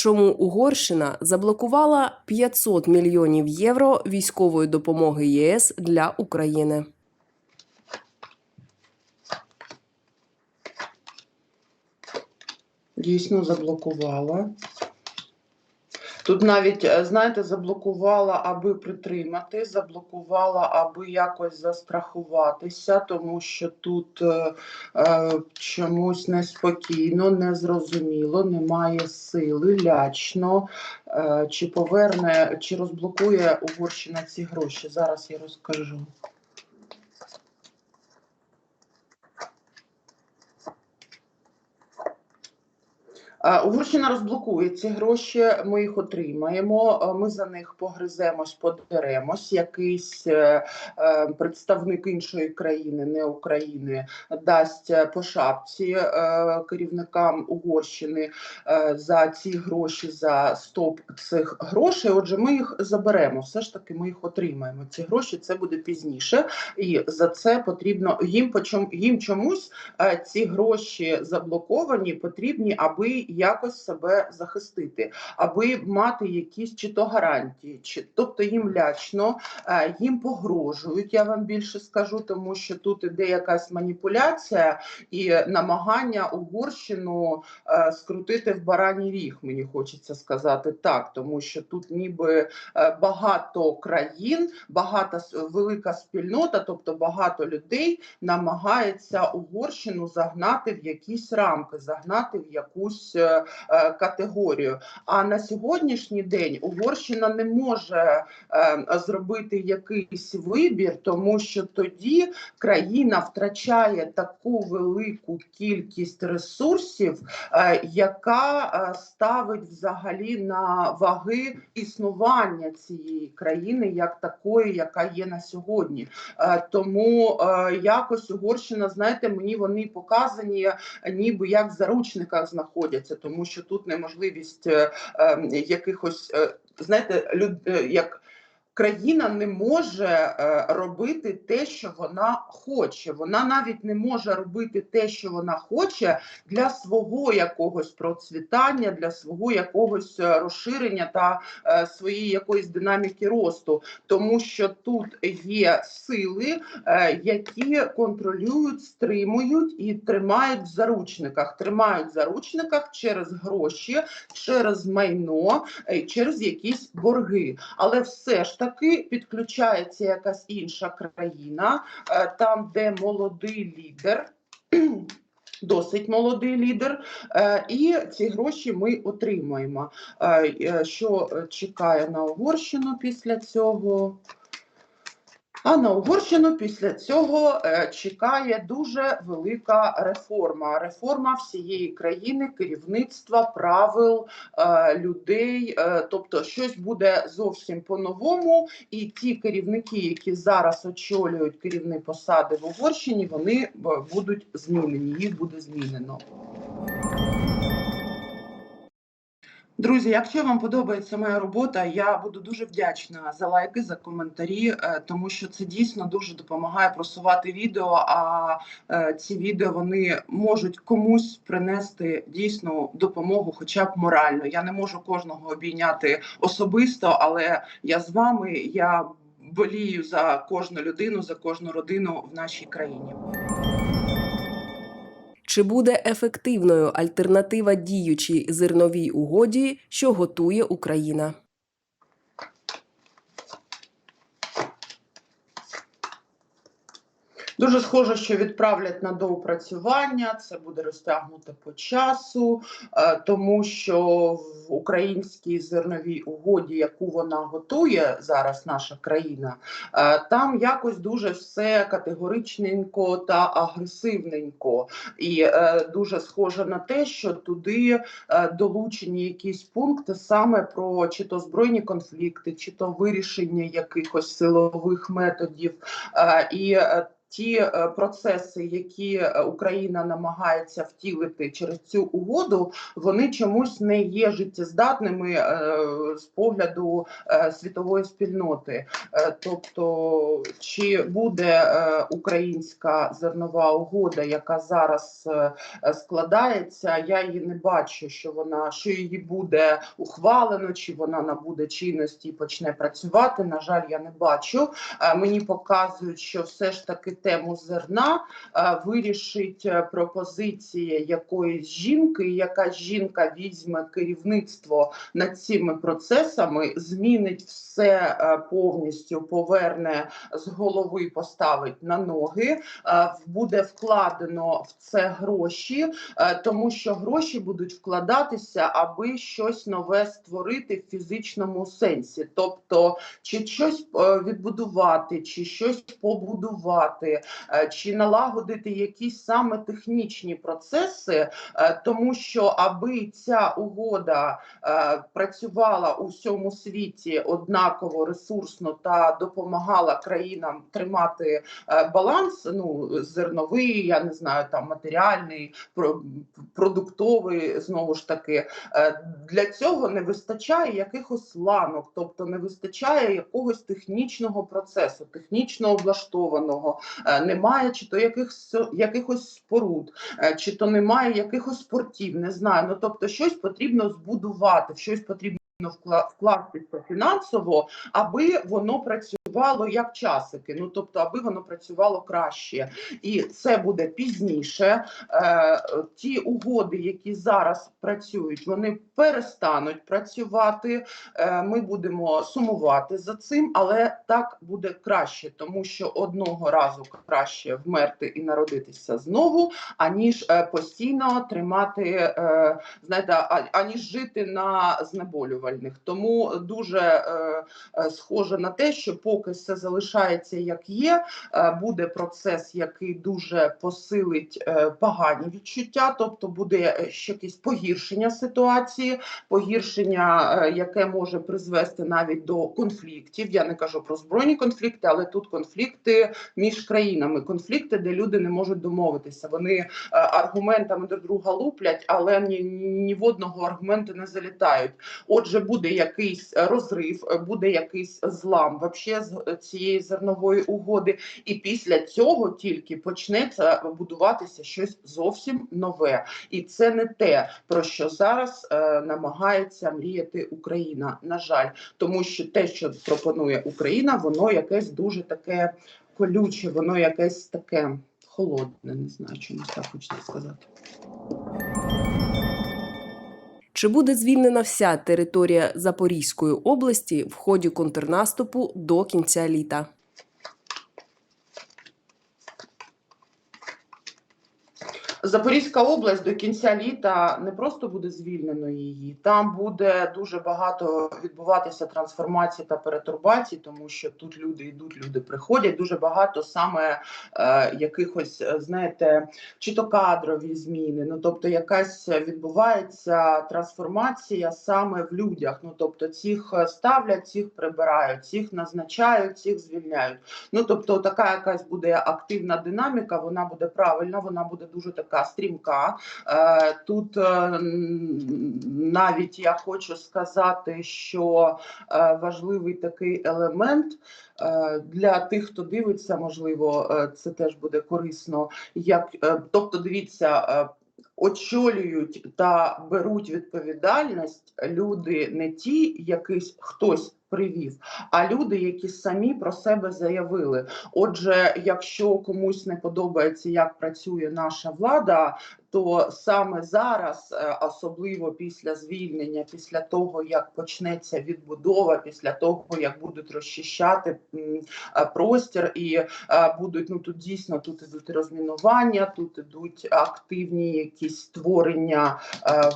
Чому Угорщина заблокувала 500 мільйонів євро військової допомоги ЄС для України? Дійсно заблокувала. Тут навіть, е, знаєте, заблокувала, аби притримати, заблокувала, аби якось застрахуватися, тому що тут е, е, чомусь неспокійно, незрозуміло, немає сили, лячно. Е, чи поверне, чи розблокує Угорщина ці гроші? Зараз я розкажу. Угорщина розблокує ці гроші, ми їх отримаємо. е, Ми за них погриземось, подеремось. Якийсь е, е, представник іншої країни, не України, дасть е, по шапці е, керівникам Угорщини е, за ці гроші, за стоп цих грошей. Отже, ми їх заберемо. Все ж таки, ми їх отримаємо. Ці гроші це буде пізніше, і за це потрібно їм їм чомусь е, ці гроші заблоковані, потрібні, аби якось себе захистити, аби мати якісь чи то гарантії, чи тобто їм лячно, е, їм погрожують. Я вам більше скажу, тому що тут іде якась маніпуляція і намагання Угорщину е, скрутити в бараній ріг. Мені хочеться сказати так, тому що тут ніби е, багато країн, багата велика спільнота, тобто багато людей намагається Угорщину загнати в якісь рамки, загнати в якусь категорію. А на сьогоднішній день Угорщина не може е, зробити якийсь вибір, тому що тоді країна втрачає таку велику кількість ресурсів, е, яка е, ставить взагалі на ваги існування цієї країни як такої, яка є на сьогодні. Е, Тому е, якось Угорщина, знаєте, мені вони показані, е, ніби як в заручниках знаходяться, тому що тут неможливість е, е, якихось, е, знаєте, люд, е, як. Країна не може е, робити те, що вона хоче. Вона навіть не може робити те, що вона хоче для свого якогось процвітання, для свого якогось е, розширення та е, своєї якоїсь динаміки росту, тому що тут є сили, які контролюють, стримують і тримають в заручниках. Тримають в заручниках через гроші, через майно, через якісь борги. Але все ж таки підключається якась інша країна, е, там, де молодий лідер. Досить молодий лідер, е, і ці гроші ми отримаємо. Е, Що чекає на Угорщину після цього? А на Угорщину після цього е, чекає дуже велика реформа. Реформа всієї країни, керівництва, правил е, людей. Е, тобто, щось буде зовсім по-новому. І ті керівники, які зараз очолюють керівні посади в Угорщині, вони будуть змінені. Їх буде змінено. Друзі, якщо вам подобається моя робота, я буду дуже вдячна за лайки, за коментарі, е, тому що це дійсно дуже допомагає просувати відео. А е, ці відео вони можуть комусь принести дійсну допомогу, хоча б морально. Я не можу кожного обійняти особисто, але я з вами. Я болію за кожну людину, за кожну родину в нашій країні. Чи буде ефективною альтернатива діючій зерновій угоді, що готує Україна? Дуже схоже, що відправлять на доопрацювання. Це буде розтягнуто по часу, е, тому що в українській зерновій угоді, яку вона готує зараз, наша країна, е, там якось дуже все категоричненько та агресивненько, і е, дуже схоже на те, що туди долучені якісь пункти саме про чи то збройні конфлікти, чи то вирішення якихось силових методів. І ті е, процеси, які е, Україна намагається втілити через цю угоду, вони чомусь не є життєздатними е, з погляду світової спільноти. Тобто, чи буде українська зернова угода, яка зараз складається, я її не бачу, що вона що її буде ухвалено, чи вона набуде чинності і почне працювати. На жаль, я не бачу. Мені показують, що все ж таки тему зерна е, вирішить е, пропозиція якоїсь жінки, яка жінка візьме керівництво над цими процесами, змінить все е, повністю, поверне з голови, поставить на ноги. Буде вкладено в це гроші, тому що гроші будуть вкладатися, аби щось нове створити в фізичному сенсі, тобто чи щось відбудувати, чи щось побудувати, е, чи налагодити якісь саме технічні процеси, е, тому що аби ця угода е, працювала у всьому світі однаково ресурсно та допомагала країнам тримати баланс, ну зерновий, я не знаю, там матеріальний, про- продуктовий, знову ж таки, для цього не вистачає якихось ланок, тобто не вистачає якогось технічного процесу, технічно облаштованого, немає чи то якихось якихось споруд, е, чи то немає якихось портів, не знаю. Ну тобто, щось потрібно збудувати, щось потрібно вкла- вкластися фінансово, аби воно працювало як часики. Ну тобто, аби воно працювало краще, і це буде пізніше. Е, ті угоди, які зараз працюють, вони перестануть працювати. Е, ми будемо сумувати за цим, але так буде краще, тому що одного разу краще вмерти і народитися знову, аніж е, постійно тримати, е, знаєте, аніж жити на знеболювальних. Тому дуже е, е, схоже на те, що поки все залишається як є, е, буде процес, який дуже посилить е, погані відчуття, тобто буде е, ще якесь погіршення ситуації, погіршення, яке може призвести навіть до конфліктів. Я не кажу про збройні конфлікти, але тут конфлікти між країнами, конфлікти, де люди не можуть домовитися. Вони аргументами друг друга луплять, але ні, ні в одного аргументи не залітають. Отже, буде якийсь розрив, буде якийсь злам вообще цієї зернової угоди, і після цього тільки почнеться будуватися щось зовсім нове, і це не те, про що зараз е, намагається мріяти Україна. На жаль, тому що те, що пропонує Україна, воно якесь дуже таке колюче, воно якесь таке холодне. Не знаю, чомусь так хочеться сказати. Чи буде звільнена вся територія Запорізької області в ході контрнаступу до кінця літа? Запорізька область до кінця літа не просто буде звільнено її, там буде дуже багато відбуватися трансформацій та перетурбацій, тому що тут люди йдуть, люди приходять. Дуже багато саме е, якихось, е, знаєте, чи то кадрові зміни. Ну тобто, якась відбувається трансформація саме в людях. Ну тобто, цих е, ставлять, цих прибирають, цих назначають, цих звільняють. Ну тобто, така якась буде активна динаміка, вона буде правильна, вона буде дуже така стрімка. Е, Тут е, навіть я хочу сказати, що е, важливий такий елемент для тих, хто дивиться, можливо, це теж буде корисно. Як тобто, дивіться. Очолюють та беруть відповідальність люди не ті, якийсь хтось привів, а люди, які самі про себе заявили. Отже, якщо комусь не подобається, як працює наша влада, то саме зараз, е, особливо після звільнення, після того як почнеться відбудова, після того як будуть розчищати е, простір і е, будуть ну тут дійсно тут ідуть розмінування, тут ідуть активні якісь створення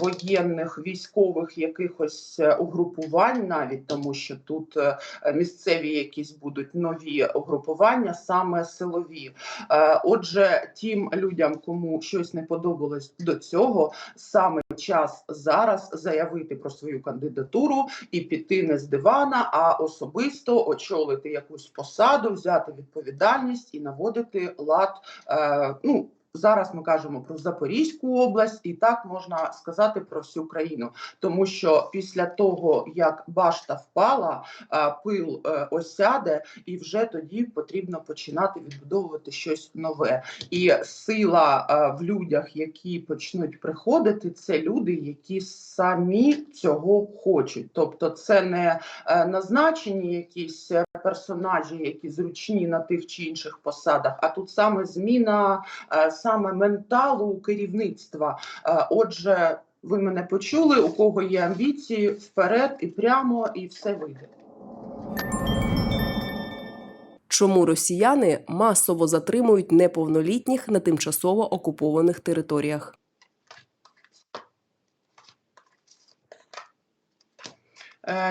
воєнних військових якихось угрупувань, навіть тому що тут е, місцеві якісь будуть нові угрупування, саме силові. Е, Отже, тим людям, кому щось не подобалось до цього, саме час зараз заявити про свою кандидатуру і піти не з дивана, а особисто очолити якусь посаду, взяти відповідальність і наводити лад. Е, ну зараз ми кажемо про Запорізьку область, і так можна сказати про всю країну, тому що після того як башта впала, пил е, осяде, і вже тоді потрібно починати відбудовувати щось нове. І сила е, в людях, які почнуть приходити, це люди, які самі цього хочуть. Тобто, це не е, назначені якісь персонажі, які зручні на тих чи інших посадах, а тут саме зміна саме менталу керівництва. Е, Отже, ви мене почули, у кого є амбіції, вперед і прямо, і все вийде. Чому росіяни масово затримують неповнолітніх на тимчасово окупованих територіях?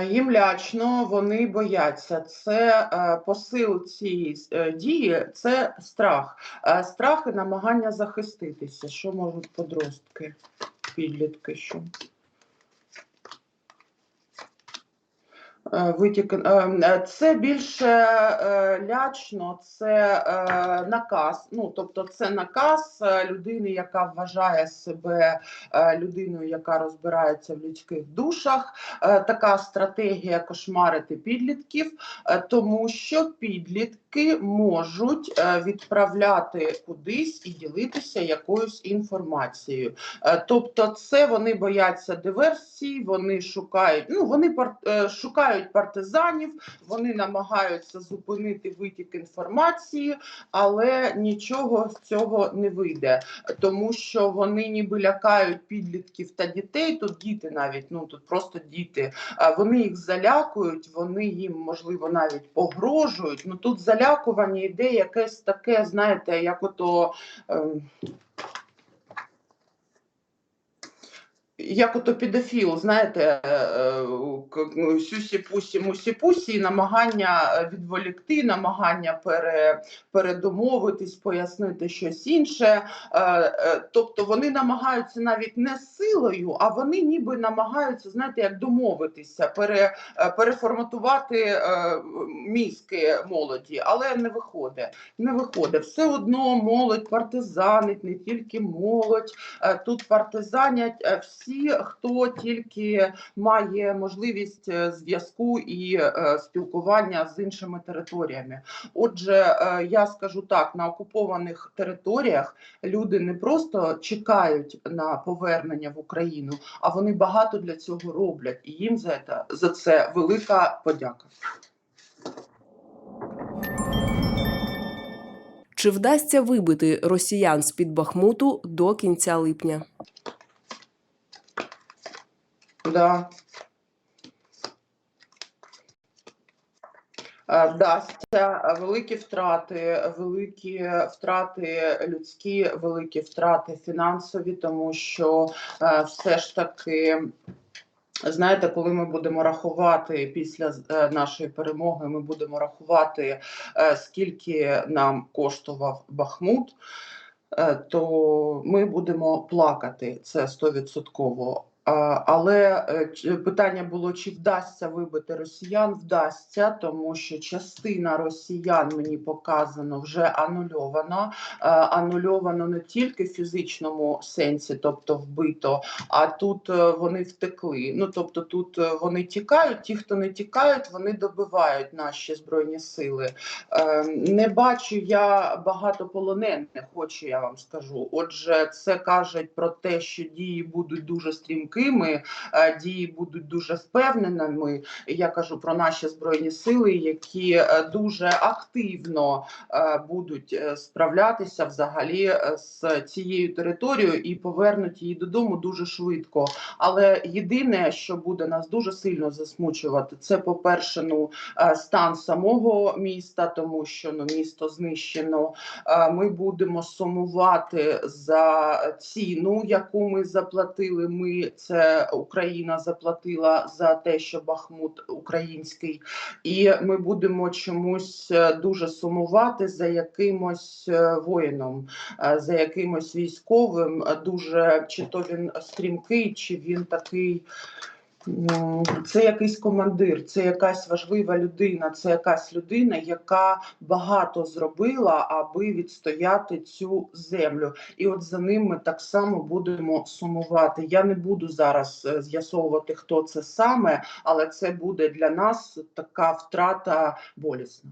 Їм лячно, вони бояться. Це е, посил цієї е, дії, це страх. Е, Страх і намагання захиститися. Що можуть подростки, підлітки? Що? Витік, е, е, це більше е, лячно, це е, наказ. Ну тобто, це наказ е, людини, яка вважає себе е, людиною, яка розбирається в людських душах. Е, Така стратегія кошмарити підлітків, е, тому що підлітки можуть е, відправляти кудись і ділитися якоюсь інформацією. Е, Тобто, це вони бояться диверсій, вони шукають, ну вони пар- е, партизанів, вони намагаються зупинити витік інформації, але нічого з цього не вийде, тому що вони ніби лякають підлітків та дітей. Тут діти навіть ну тут просто діти. Вони їх залякують, вони їм можливо навіть погрожують. Ну тут залякування йде якесь таке, знаєте, як ото. ем, Як ото підофіл, знаєте, е, е, ну, сюсі-пусі, мусі-пусі, і намагання е, відволікти, намагання пере, передомовитись, пояснити щось інше. Тобто вони намагаються навіть не силою, а вони ніби намагаються, знаєте, як домовитися, пере, переформатувати мізки молоді, але не виходить. Не виходить. Все одно молодь партизанить, не тільки молодь. Тут партизанять е, всі, хто тільки має можливість е, зв'язку і е, спілкування з іншими територіями. Отже, е, я скажу так: на окупованих територіях люди не просто чекають на повернення в Україну, а вони багато для цього роблять, і їм за це, за це велика подяка. Чи вдасться вибити росіян з під Бахмуту до кінця липня? Да. Вдасться Е, великі втрати, великі втрати людські, великі втрати фінансові, тому що е, все ж таки. Знаєте, коли ми будемо рахувати після е, нашої перемоги, ми будемо рахувати, скільки нам коштував Бахмут, то ми будемо плакати. Це стовідсотково. Але е, питання було, чи вдасться вибити росіян? Вдасться, тому що частина росіян мені показано вже анульована. Е, Анульовано не тільки в фізичному сенсі, тобто вбито, а тут е, вони втекли. Ну тобто, тут вони тікають. Ті, хто не тікають, вони добивають наші збройні сили. Не бачу я багато полонених, хочу я вам скажу. Отже, це кажуть про те, що дії будуть дуже стрімкими, е, дії будуть дуже впевненими. Я кажу про наші збройні сили, які е, дуже активно е, будуть справлятися взагалі з цією територією і повернуть її додому дуже швидко. Але єдине, що буде нас дуже сильно засмучувати, це по перше, ну стан самого міста, тому що ну місто знищено. Ми будемо сумувати за ціну, яку ми заплатили. Ми це Україна заплатила за те, що Бахмут український, і ми будемо чомусь е, дуже сумувати за якимось е, воїном, е, за якимось військовим. Дуже чи то він стрімкий, чи він такий. Це якийсь командир, це якась важлива людина, це якась людина, яка багато зробила, аби відстояти цю землю. І от за ним ми так само будемо сумувати. Я не буду зараз е, з'ясовувати, хто це саме, але це буде для нас така втрата болісна.